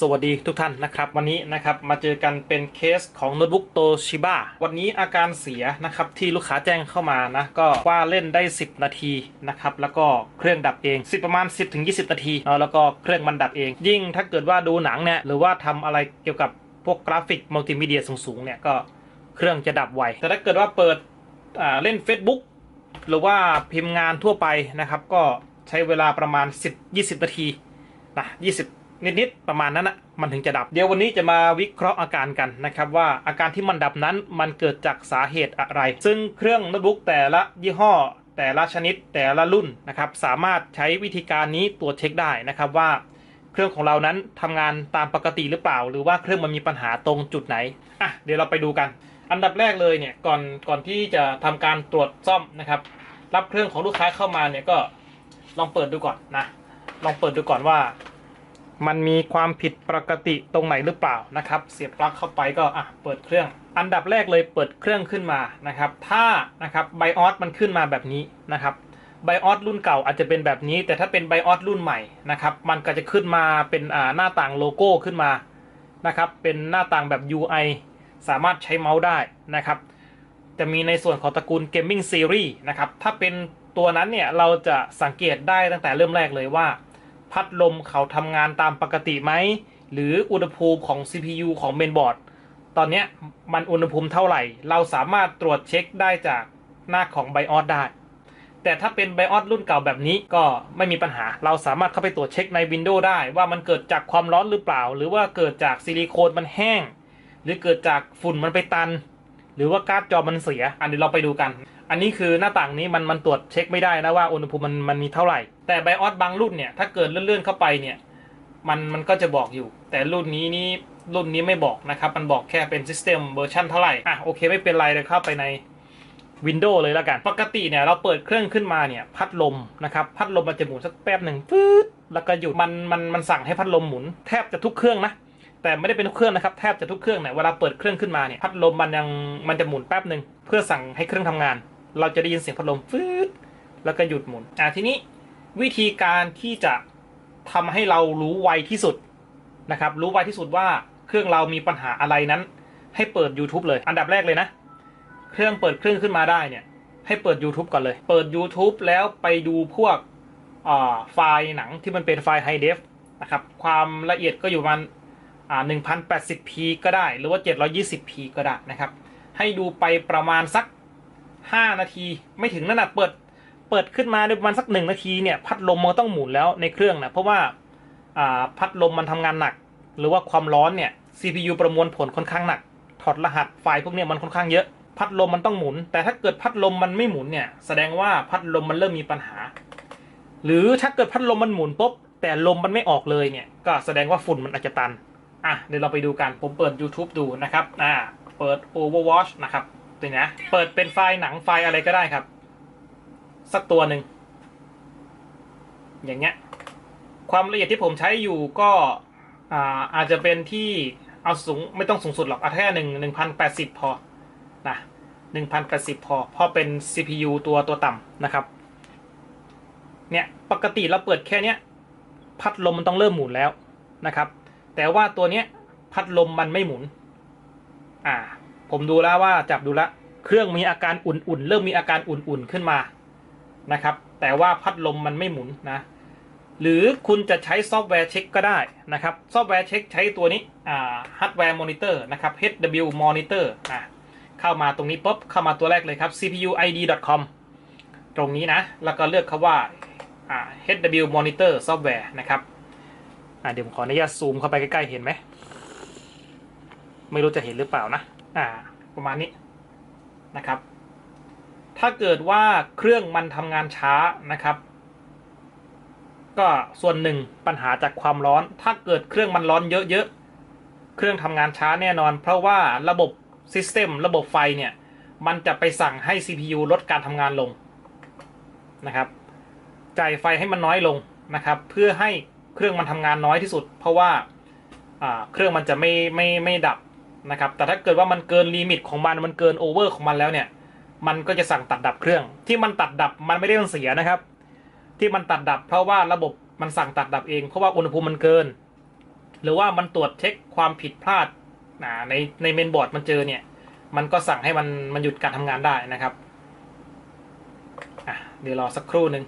สวัสดีทุกท่านนะครับวันนี้นะครับมาเจอกันเป็นเคสของโน้ตบุ๊กโตชิบ a วันนี้อาการเสียนะครับที่ลูกค้าแจ้งเข้ามานะก็ว่าเล่นได้ 10 นาทีนะครับแล้วก็เครื่องดับเอง 10 ประมาณ 10ถึง20 นาทีเนาะแล้วก็เครื่องมันดับเอง ยิ่งถ้าเกิดว่าดูหนังเนี่ยหรือว่าทำอะไรเกี่ยวกับพวกกราฟิกมัลติมีเดียสูงๆเนี่ยก็เครื่องจะดับไวแต่ถ้าเกิดว่าเปิดเล่น Facebook หรือว่าพิมพ์งานทั่วไปนะครับก็ใช้เวลาประมาณ 10-20 นาทีนะ20 นิดๆประมาณนั้นนะมันถึงจะดับ เดี๋ยววันนี้จะมาวิเคราะห์อาการกันนะครับว่าอาการที่มันดับนั้นมันเกิดจากสาเหตุอะไร ซึ่งเครื่องโน้ตบุ๊กแต่ละยี่ห้อแต่ละชนิดแต่ละรุ่นนะครับสามารถใช้วิธีการนี้ตรวจเช็คได้นะครับว่า เครื่องของเรานั้นทำงานตามปกติหรือเปล่า หรือว่าเครื่องมันมีปัญหาตรงจุดไหนอะเดี๋ยวเราไปดูกัน อันดับแรกเลยเนี่ยก่อนก่อนที่จะทำการตรวจซ่อมนะครับ รับเครื่องของลูกค้าเข้ามาเนี่ยก็ลองเปิดดูก่อนนะลองเปิดดูก่อนว่า มันมีความผิดปกติตรงไหนหรือเปล่านะครับ เสียบปลั๊กเข้าไปก็อะเปิดเครื่อง อันดับแรกเลยเปิดเครื่องขึ้นมานะครับ ถ้านะครับไบออสมันขึ้นมาแบบนี้นะครับไบออสรุ่นเก่าอาจจะเป็นแบบนี้ แต่ถ้าเป็นไบออสรุ่นใหม่นะครับ มันก็จะขึ้นมาเป็นอ่าหน้าต่างโลโก้ขึ้นมานะครับ เป็นหน้าต่างแบบ UI สามารถใช้เมาส์ได้นะครับ จะมีในส่วนของตระกูล Gaming Series นะครับ ถ้าเป็นตัวนั้นเนี่ยเราจะสังเกตได้ตั้งแต่เริ่มแรกเลยว่า พัดลมเขาทำงานตามปกติไหม หรืออุณหภูมิของ CPU ของเมนบอร์ด ตอนนี้มันอุณหภูมิเท่าไหร่ เราสามารถตรวจเช็คได้จากหน้าของ BIOS ได้ แต่ถ้าเป็น BIOS รุ่นเก่าแบบนี้ก็ไม่มีปัญหา เราสามารถเข้าไปตรวจเช็คใน Windows ได้ ว่ามันเกิดจากความร้อนหรือเปล่า หรือว่าเกิดจากซิลิโคนมันแห้ง หรือเกิดจากฝุ่นมันไปตัน หรือว่าการ์ดจอมันเสีย อันนี้เราไปดูกัน อันนี้คือหน้าต่างนี้มันมันตรวจเช็คไม่ได้นะว่าอุณหภูมิมันมันมีเท่าไหร่ แต่ไบออสบางรุ่นเนี่ย ถ้าเกิดเลื่อนๆเข้าไปเนี่ย มันมันก็จะบอกอยู่ แต่รุ่นนี้นี่รุ่นนี้ไม่บอกนะครับ มันบอกแค่เป็น System เวอร์ชันเท่าไหร่ อะโอเคไม่เป็นไรเลยเข้าไปใน Windows เลยแล้วกัน ปกติเนี่ยเราเปิดเครื่องขึ้นมาเนี่ยพัดลมนะครับ พัดลมมันจะหมุนสักแป๊บหนึ่งฟืดแล้วก็หยุดมันมันมันสั่งให้พัดลมหมุนแทบจะทุกเครื่องนะแต่ไม่ได้เป็นทุกเครื่องนะครับแทบจะทุกเครื่องเนี่ยเวลาเปิดเครื่องขึ้นมาเนี่ยพัดลมมันยังมันจะหมุนแป๊บหนึ่งเพื่อสั่งให้เครื่องทำงาน เราจะได้ยินเสียงพัดลมฟืดแล้วก็หยุดหมุนอะทีนี้ วิธีการที่จะทำให้เรารู้ไวที่สุดนะครับ รู้ไวที่สุดว่าเครื่องเรามีปัญหาอะไรนั้น ให้เปิด YouTube เลย อันดับแรกเลยนะ เครื่องเปิดเครื่องขึ้นมาได้เนี่ย ให้เปิด YouTube ก่อนเลย เปิด YouTube แล้วไปดูพวกไฟล์หนังที่มันเป็นไฟล์ High Def นะครับ ความละเอียดก็อยู่ประมันอ่า 1080p ก็ได้ หรือว่า 720p ก็ได้นะครับ ให้ดูไปประมาณสัก5นาที ไม่ถึงนั่นนะเปิด เปิดขึ้นมาในประมาณสักหนึ่งนาทีเนี่ยพัดลมมันต้องหมุนแล้วในเครื่องนะเพราะว่าพัดลมมันทำงานหนัก หรือว่าความร้อนเนี่ย CPU ประมวลผลค่อนข้างหนัก ถอดรหัสไฟล์พวกเนี้ยมันค่อนข้างเยอะ พัดลมมันต้องหมุน แต่ถ้าเกิดพัดลมมันไม่หมุนเนี่ยแสดงว่าพัดลมมันเริ่มมีปัญหา หรือถ้าเกิดพัดลมมันหมุนปุ๊บแต่ลมมันไม่ออกเลยเนี่ยก็แสดงว่าฝุ่นมันอาจจะตันอะเดี๋ยวเราไปดูกันผมเปิด YouTube ดูนะครับอ่าเปิด Overwatch นะครับตัวนี้เปิดเป็นไฟล์หนังไฟล์อะไรก็ได้ครับ สักตัวหนึ่ง อย่างเงี้ย ความละเอียดที่ผมใช้อยู่ก็อ่าอาจจะเป็นที่เอาสูงไม่ต้องสูงสุดหรอกเอาแค่หนึ่งหนึ่งพันแปดสิบพอนะหนึ่งพันแปดสิบพอพราะเป็น CPU ตัวตัวต่ำนะครับ เนี่ยปกติเราเปิดแค่เนี้ยพัดลมมันต้องเริ่มหมุนแล้วนะครับ แต่ว่าตัวเนี้ยพัดลมมันไม่หมุน อ่า ผมดูแล้วว่าจับดูแลวเครื่องมีอาการอุ่นๆ เริ่มมีอาการอุ่นๆขึ้นมา นะครับ แต่ว่าพัดลมมันไม่หมุนนะ หรือคุณจะใช้ซอฟต์แวร์เช็คก็ได้นะครับ ซอฟต์แวร์เช็คใช้ตัวนี้อ่า hardware monitor นะครับ hw monitor อ่าเข้ามาตรงนี้ปุ๊บเข้ามาตัวแรกเลยครับ cpuid.com ตรงนี้นะ แล้วก็เลือกคาว่าอ่า hw monitor software นะครับอ่าเดี๋ยวผมขออนุญาตซูมเข้าไปใกล้ๆ เห็นไหม ไม่รู้จะเห็นหรือเปล่านะ อ่า ประมาณนี้นะครับ ถ้าเกิดว่าเครื่องมันทำงานช้านะครับ ก็ส่วนหนึ่งปัญหาจากความร้อน ถ้าเกิดเครื่องมันร้อนเยอะๆ เครื่องทำงานช้าแน่นอน เพราะว่าระบบซิสเต็มระบบไฟเนี่ย มันจะไปสั่งให้ CPU ลดการทำงานลงนะครับจ่ายไฟให้มันน้อยลงนะครับ เพื่อให้เครื่องมันทำงานน้อยที่สุด เพราะว่าเครื่องมันจะไม่ไม่ไม่ดับนะครับ แต่ถ้าเกิดว่ามันเกินลิมิตของมันมันเกินโอเวอร์ของมันแล้วเนี่ย มันก็จะสั่งตัดดับเครื่อง ที่มันตัดดับมันไม่ได้มันเสียนะครับ ที่มันตัดดับ เพราะว่าระบบมันสั่งตัดดับเองเพราะว่าอุณหภูมิมันเกิน หรือว่ามันตรวจเช็คความผิดพลาดในในเมนบอร์ดมันเจอเนี่ย มันก็สั่งให้มันมันหยุดการทำงานได้นะครับเดี๋ยวรอสักครู่หนึ่ง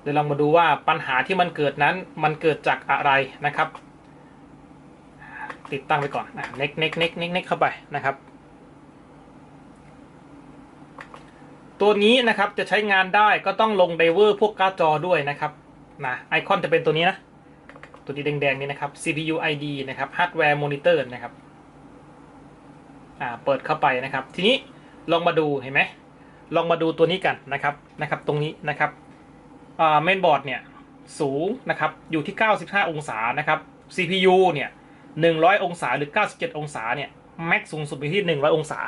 เดี๋ยวลองมาดูว่าปัญหาที่มันเกิดนั้นมันเกิดจากอะไรนะครับ ติดตั้งไปก่อนอะเน็กเน็กเน็กเน็กเน็กเข้าไปนะครับ ตัวนี้นะครับจะใช้งานได้ก็ต้องลงไดเวอร์พวกการ์ดจอด้วยนะครับนะไอคอนจะเป็นตัวนี้นะ ตัวนี้แดงๆนี้นะครับ CPU ID นะครับ Hardware Monitor นะครับอ่าเปิดเข้าไปนะครับ ทีนี้ลองมาดูเห็นไหมลองมาดูตัวนี้กันนะครับนะครับ ตรงนี้นะครับอ่าเมนบอร์ดเนี่ยสูงนะครับอยู่ที่ 95 องศานะครับ CPU เนี่ย 100 องศาหรือ 97 องศาเนี่ยแม็กสูงสุดอยู่ที่ 100 องศา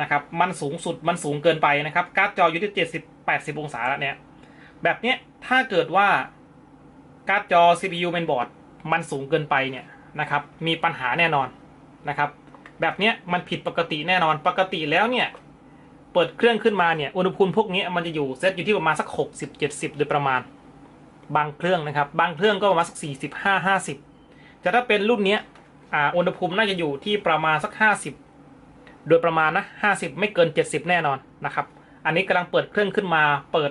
นะครับ มันสูงสุดมันสูงเกินไปนะครับการ์ดจออยู่ที่70 80องศาแล้วเนี่ยแบบเนี้ยถ้าเกิดว่าการ์ดจอ CPU mainboard มันสูงเกินไปเนี่ยนะครับ มีปัญหาแน่นอนนะครับ แบบเนี้ยมันผิดปกติแน่นอนปกติแล้วเนี่ยเปิดเครื่องขึ้นมาเนี่ยอุณหภูมิพวกนี้มันจะอยู่เซตอยู่ที่ประมาณสัก 60 70 โดยประมาณ บางเครื่องนะครับ บางเครื่องก็ประมาณสัก 45 50แต่ถ้าเป็นรุ่นเนี้ยอ่าอุณหภูมิน่าจะอยู่ที่ประมาณสัก 50 โดยประมาณนะ50 ไม่เกิน 70 แน่นอนนะครับ อันนี้กำลังเปิดเครื่องขึ้นมาเปิด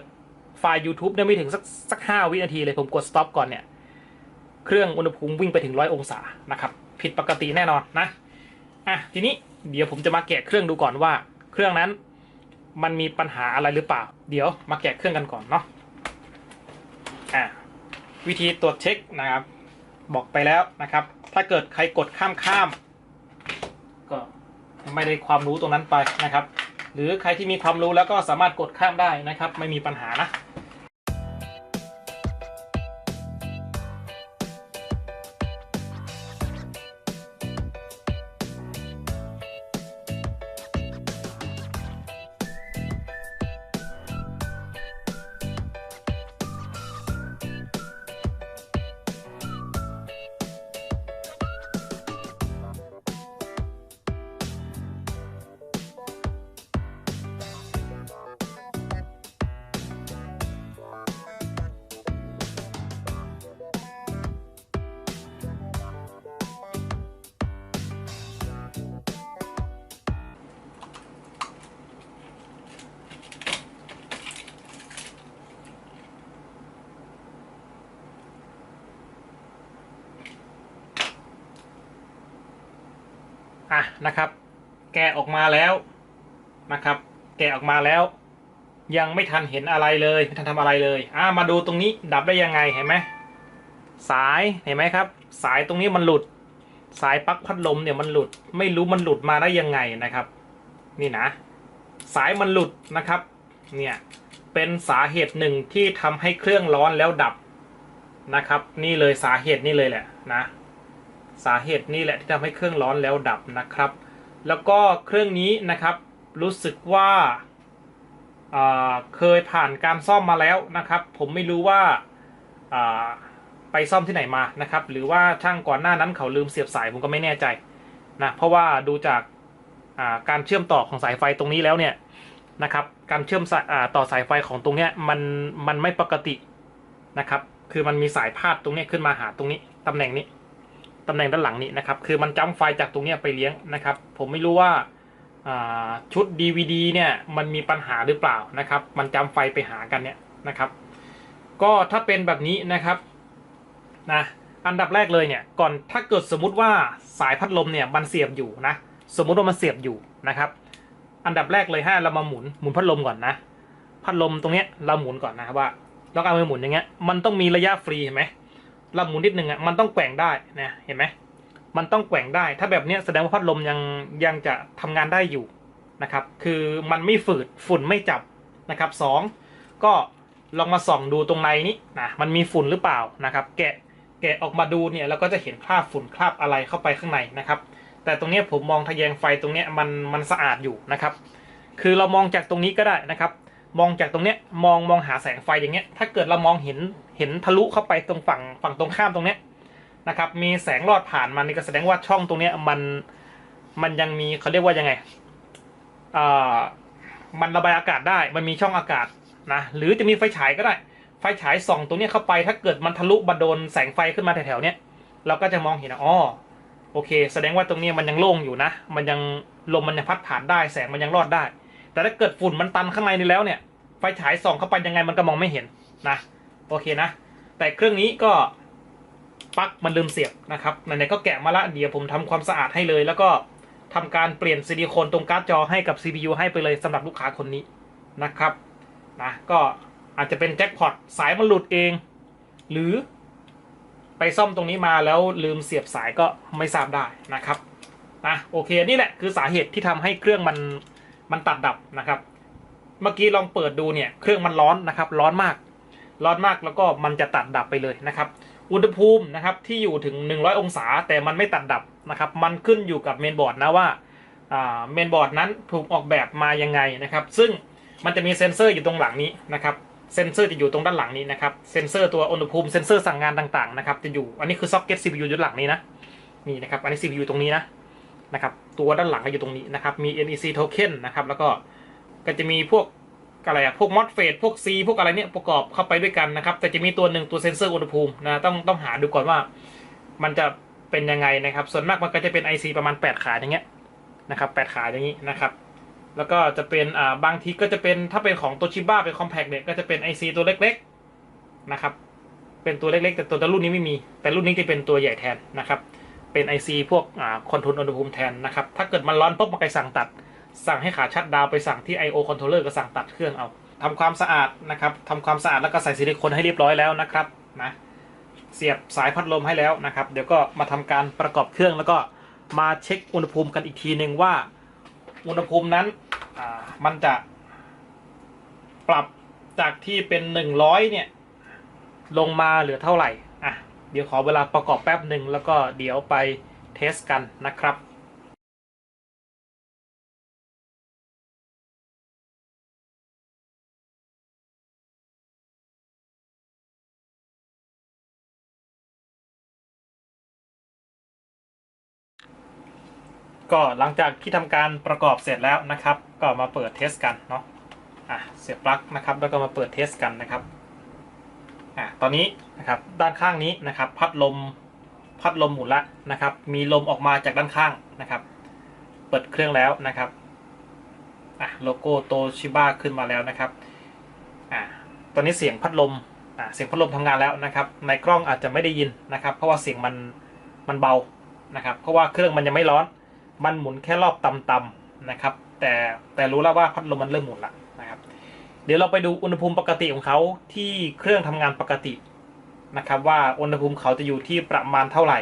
ไฟล์ YouTube ได้ไม่ถึงสักสัก5วินาทีเลยผมกด stop ก่อนเนี่ย เครื่องอุณหภูมิวิ่งไปถึง 100 องศานะครับ ผิดปกติแน่นอนนะอะทีนี้เดี๋ยวผมจะมาแกะเครื่องดูก่อนว่า เครื่องนั้นมันมีปัญหาอะไรหรือเปล่า เดี๋ยวมาแกะเครื่องกันก่อนเนาะอะวิธีตรวจเช็คนะครับ บอกไปแล้วนะครับ ถ้าเกิดใครกดข้ามข้ามก็ ไม่ได้ความรู้ตรงนั้นไปนะครับ หรือใครที่มีความรู้แล้วก็สามารถกดข้ามได้นะครับ ไม่มีปัญหานะ นะครับ แกะออกมาแล้วนะครับ แกะออกมาแล้ว ยังไม่ทันเห็นอะไรเลยไม่ทันทำอะไรเลยอะมาดูตรงนี้ดับได้ยังไงเห็นไหมสายเห็นไหมครับ สายตรงนี้มันหลุด สายปลั๊กพัดลมเนี่ยมันหลุด ไม่รู้มันหลุดมาได้ยังไงนะครับ นี่นะ สายมันหลุดนะครับ เนี่ยเป็นสาเหตุหนึ่งที่ทำให้เครื่องร้อนแล้วดับนะครับ นี่เลยสาเหตุนี่เลยแหละนะ สาเหตุนี่แหละที่ทำให้เครื่องร้อนแล้วดับนะครับ แล้วก็เครื่องนี้นะครับรู้สึกว่าอ่าเคยผ่านการซ่อมมาแล้วนะครับ ผมไม่รู้ว่าาไปซ่อมที่ไหนมานะครับ หรือว่าช่างก่อนหน้านั้นเขาลืมเสียบสายผมก็ไม่แน่ใจนะเพราะว่าดูจากาการเชื่อมต่อของสายไฟตรงนี้แล้วเนี่ยนะครับการเชื่อมอต่อสายไฟของตรงเนี้ยมันมันไม่ปกตินะครับ คือมันมีสายพาดตรงนี้ขึ้นมาหาตรงนี้ตำแหน่งนี้ ตำแหน่งด้านหลังนี้นะครับ คือมันจ้ำไฟจากตรงนี้ไปเลี้ยงนะครับ ผมไม่รู้ว่าชุด DVD เนี่ยมันมีปัญหาหรือเปล่านะครับ มันจ้ำไฟไปหากันเนี่ยนะครับ ก็ถ้าเป็นแบบนี้นะครับนะอันดับแรกเลยเนี่ยก่อนถ้าเกิดสมมุติว่าสายพัดลมเนี่ยมันเสียบอยู่นะสมมุติว่ามันเสียบอยู่นะครับ อันดับแรกเลยให้เรามาหมุนหมุนพัดลมก่อนนะพัดลมตรงเนี้ยเราหมุนก่อนนะว่าเราเอาไปหมุนอย่างเงี้ยมันต้องมีระยะฟรีเห็นไหม เราหมุนนิดนึงอะมันต้องแกว่งได้นะเห็นไหมมันต้องแกว่งได้ ถ้าแบบนี้แสดงว่าพัดลมยังยังจะทำงานได้อยู่นะครับ คือมันไม่ฝืดฝุ่นไม่จับนะครับสองก็ลองมาส่องดูตรงในนี้นะมันมีฝุ่นหรือเปล่านะครับ แกะแกะออกมาดูเนี่ยเราก็จะเห็นคราบฝุ่นคราบอะไรเข้าไปข้างในนะครับ แต่ตรงเนี้ยผมมองทะแยงไฟตรงเนี้ยมันมันสะอาดอยู่นะครับ คือเรามองจากตรงนี้ก็ได้นะครับ มองจากตรงเนี้ยมองมองหาแสงไฟอย่างเงี้ย ถ้าเกิดเรามองเห็นเห็นทะลุเข้าไปตรงฝั่งฝั่งตรงข้ามตรงเนี้ยนะครับ มีแสงลอดผ่านมานี่ก็แสดงว่าช่องตรงเนี้ยมันมันยังมีเขาเรียกว่ายังไงอ่ามันระบายอากาศได้ มันมีช่องอากาศนะ หรือจะมีไฟฉายก็ได้ ไฟฉายส่องตรงเนี้ยเข้าไป ถ้าเกิดมันทะลุมาโดนแสงไฟขึ้นมาแถวๆเนี้ย เราก็จะมองเห็นอ๋อโอเค แสดงว่าตรงนี้มันยังโล่งอยู่นะ มันยังลมมันยังพัดผ่านได้ แสงมันยังรอดได้ แต่ถ้าเกิดฝุ่นมันตันข้างในนี่แล้วเนี่ย ไฟฉายส่องเข้าไปยังไงมันก็มองไม่เห็นนะ โอเคนะ แต่เครื่องนี้ก็ปลั๊กมันลืมเสียบนะครับไหนๆก็แกะมาละเดี๋ยวผมทำความสะอาดให้เลย แล้วก็ทำการเปลี่ยนซิลิโคนตรงการ์ดจอให้กับ CPU ให้ไปเลยสำหรับลูกค้าคนนี้นะครับนะก็อาจจะเป็นแจ็คพอตสายมันหลุดเอง หรือไปซ่อมตรงนี้มาแล้วลืมเสียบสายก็ไม่ทราบได้นะครับนะโอเคนี่แหละคือสาเหตุที่ทำให้เครื่องมัน มันตัดดับนะครับ เมื่อกี้ลองเปิดดูเนี่ยเครื่องมันร้อนนะครับ ร้อนมาก ร้อนมากแล้วก็มันจะตัดดับไปเลยนะครับ อุณหภูมินะครับที่อยู่ถึง 100 องศาแต่มันไม่ตัดดับนะครับ มันขึ้นอยู่กับเมนบอร์ดนะว่าเมนบอร์ดนั้นถูกออกแบบมายังไงนะครับ ซึ่งมันจะมีเซ็นเซอร์อยู่ตรงหลังนี้นะครับเซ็นเซอร์จะอยู่ตรงด้านหลังนี้นะครับ เซ็นเซอร์ตัวอุณหภูมิ เซ็นเซอร์สั่งงานต่างๆนะครับ จะอยู่ อันนี้คือซ็อกเก็ต CPU อยู่ด้านหลังนี้นะ นี่นะครับ อันนี้ CPU ตรงนี้นะ นะครับตัวด้านหลังก็อยู่ตรงนี้นะครับมี NEC token นะครับแล้วก็ก็จะมีพวกอะไรอะพวกมอสเฟตพวก C พวกอะไรเนี่ยประกอบเข้าไปด้วยกันนะครับ แต่จะมีตัวหนึ่งตัวเซนเซอร์อุณหภูมินะต้องต้องหาดูก่อนว่ามันจะเป็นยังไงนะครับ ส่วนมากมันก็จะเป็น IC ประมาณ 8 ขาอย่างเงี้ยนะครับ8ขาอย่างนี้นะครับ แล้วก็จะเป็นอ่าบางทีก็จะเป็นถ้าเป็นของตัวชิบ้าเป็นคอมแพกเนี่ยก็จะเป็น IC ตัวเล็กๆนะครับ เป็นตัวเล็กๆ แต่ตัวรุ่นนี้ไม่มี แต่รุ่นนี้จะเป็นตัวใหญ่แทนนะครับ เป็น IC พวกคอนโทรลอุณหภูมิแทนนะครับ ถ้าเกิดมันร้อนปุ๊บมันก็สั่งตัด สั่งให้ขาชัดดาวไปสั่งที่ I/O controller ก็สั่งตัดเครื่องเอาทำความสะอาดนะครับทำความสะอาดแล้วก็ใส่ซิลิโคนให้เรียบร้อยแล้วนะครับนะเสียบสายพัดลมให้แล้วนะครับ เดี๋ยวก็มาทำการประกอบเครื่องแล้วก็มาเช็คอุณหภูมิกันอีกทีหนึ่งว่าอุณหภูมินั้นมันจะปรับจากที่เป็น 100 เนี่ย ลงมาเหลือเท่าไหร่ เดี๋ยวขอเวลาประกอบแป๊บหนึ่งแล้วก็เดี๋ยวไปเทสกันนะครับก็หลังจากที่ทำการประกอบเสร็จแล้วนะครับ ก็มาเปิดเทสกันเนาะอะเสียบปลั๊กนะครับ แล้วก็มาเปิดเทสกันนะครับ ตอนนี้นะครับด้านข้างนี้นะครับ พัดลมพัดลมหมุนละนะครับ มีลมออกมาจากด้านข้างนะครับ เปิดเครื่องแล้วนะครับอะโลโก้โตชิบ้าขึ้นมาแล้วนะครับอะตอนนี้เสียงพัดลมอะเสียงพัดลมทำงานแล้วนะครับ ในกล้องอาจจะไม่ได้ยินนะครับ เพราะว่าเสียงมันมันเบานะครับ เพราะว่าเครื่องมันยังไม่ร้อน มันหมุนแค่รอบต่ำๆนะครับ แต่แต่รู้แล้วว่าพัดลมมันเริ่มหมุนละ เดี๋ยวเราไปดูอุณหภูมิปกติของเขาที่เครื่องทำงานปกตินะครับ ว่าอุณหภูมิเขาจะอยู่ที่ประมาณเท่าไหร่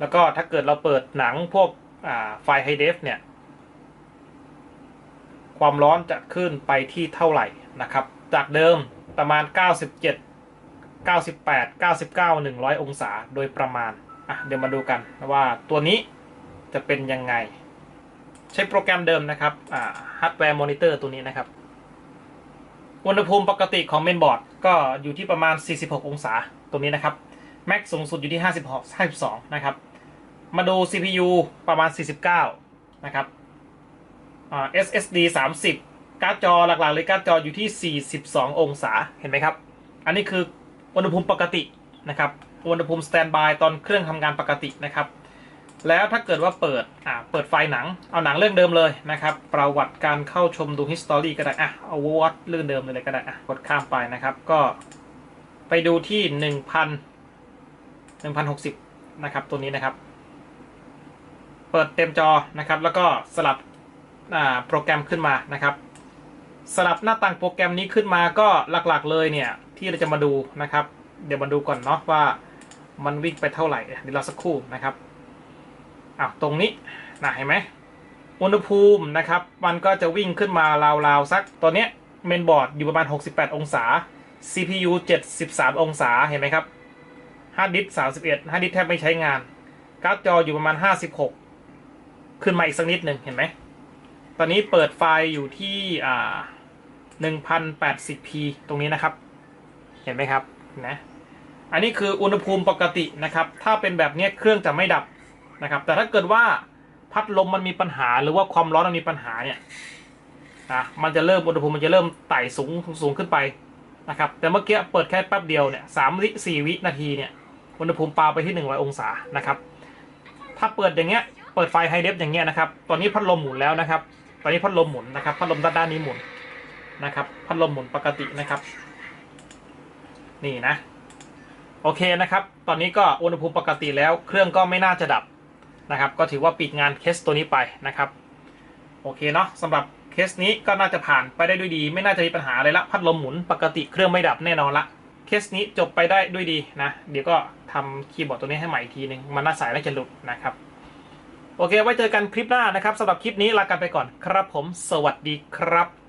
แล้วก็ถ้าเกิดเราเปิดหนังพวกไฟไฮเดฟเนี่ย ความร้อนจะขึ้นไปที่เท่าไหร่นะครับ จากเดิมประมาณ 97 98 99 100 องศาโดยประมาณอะเดี๋ยวมาดูกันว่าตัวนี้จะเป็นยังไง ใช้โปรแกรมเดิมนะครับฮาร์ดแวร์มอนิเตอร์ตัวนี้นะครับ อุณหภูมิปกติของเมนบอร์ดก็อยู่ที่ประมาณ 46 องศาตรงนี้นะครับแม็กสูงสุดอยู่ที่ 56 52 นะครับ มาดู CPU ประมาณ 49 นะครับ SSD 30 การ์ดจอหลักๆเลยการ์ดจออยู่ที่ 42 องศาเห็นไหมครับ อันนี้คืออุณหภูมิปกตินะครับ อุณหภูมิสแตนบายตอนเครื่องทำงานปกตินะครับ แล้วถ้าเกิดว่าเปิดอ่าเปิดไฟหนัง เอาหนังเรื่องเดิมเลยนะครับ ประวัติการเข้าชมดู history ก็ได้อะเอาวอตเรื่องเดิมเลยก็ได้อะกดข้ามไปนะครับ ก็ไปดูที่หนึ่งพันหนึ่งพันหกสิบนะครับตัวนี้นะครับ เปิดเต็มจอนะครับ แล้วก็สลับอ่าโปรแกรมขึ้นมานะครับสลับหน้าต่างโปรแกรมนี้ขึ้นมาก็หลักๆเลยเนี่ย ที่เราจะมาดูนะครับ เดี๋ยวมาดูก่อนเนาะว่ามันวิ่งไปเท่าไหร่เดี๋ยวเราสักครู่นะครับ อ้าวตรงนี้นะเห็นไหมอุณหภูมินะครับ มันก็จะวิ่งขึ้นมาราวๆสักตัวเนี้ยเมนบอร์ดอยู่ประมาณ 68 องศา CPU 73 องศาเห็นไหมครับฮาร์ดดิสก์31ฮาร์ดดิสก์แทบไม่ใช้งานการ์ดจออยู่ประมาณ 56 ขึ้นมาอีกสักนิดหนึ่งเห็นไหม ตอนนี้เปิดไฟล์อยู่ที่อ่า 1080p ตรงนี้นะครับ เห็นไหมครับนะอันนี้คืออุณหภูมิปกตินะครับ ถ้าเป็นแบบนี้เครื่องจะไม่ดับ นะครับ แต่ถ้าเกิดว่าพัดลมมันมีปัญหาหรือว่าความร้อนมันมีปัญหาเนี่ยนะมันจะเริ่มอุณหภูมิมันจะเริ่มไต่สูงสูงขึ้นไปนะครับ แต่เมื่อกี้เปิดแค่แป๊บเดียวเนี่ยสามวิสี่วินาทีเนี่ยอุณหภูมิปาไปที่100องศานะครับ ถ้าเปิดอย่างเงี้ยเปิดไฟไฮเดฟอย่างเงี้ยนะครับ ตอนนี้พัดลมหมุนแล้วนะครับ ตอนนี้พัดลมหมุนนะครับพัดลมด้านด้านนี้หมุนนะครับ พัดลมหมุนปกตินะครับ นี่นะ โอเคนะครับ ตอนนี้ก็อุณหภูมิปกติแล้ว เครื่องก็ไม่น่าจะดับ นะครับ ก็ถือว่าปิดงานเคสตัวนี้ไปนะครับ โอเคเนาะสำหรับเคสนี้ก็น่าจะผ่านไปได้ด้วยดี ไม่น่าจะมีปัญหาอะไรละพัดลมหมุนปกติเครื่องไม่ดับแน่นอนละเคสนี้จบไปได้ด้วยดีนะ เดี๋ยวก็ทำคีย์บอร์ดตัวนี้ให้ใหม่อีกทีหนึงมันน่าสายน่าจะหลุดนะครับ โอเค ไว้เจอกันคลิปหน้านะครับสำหรับคลิปนี้ลากันไปก่อนครับผม สวัสดีครับ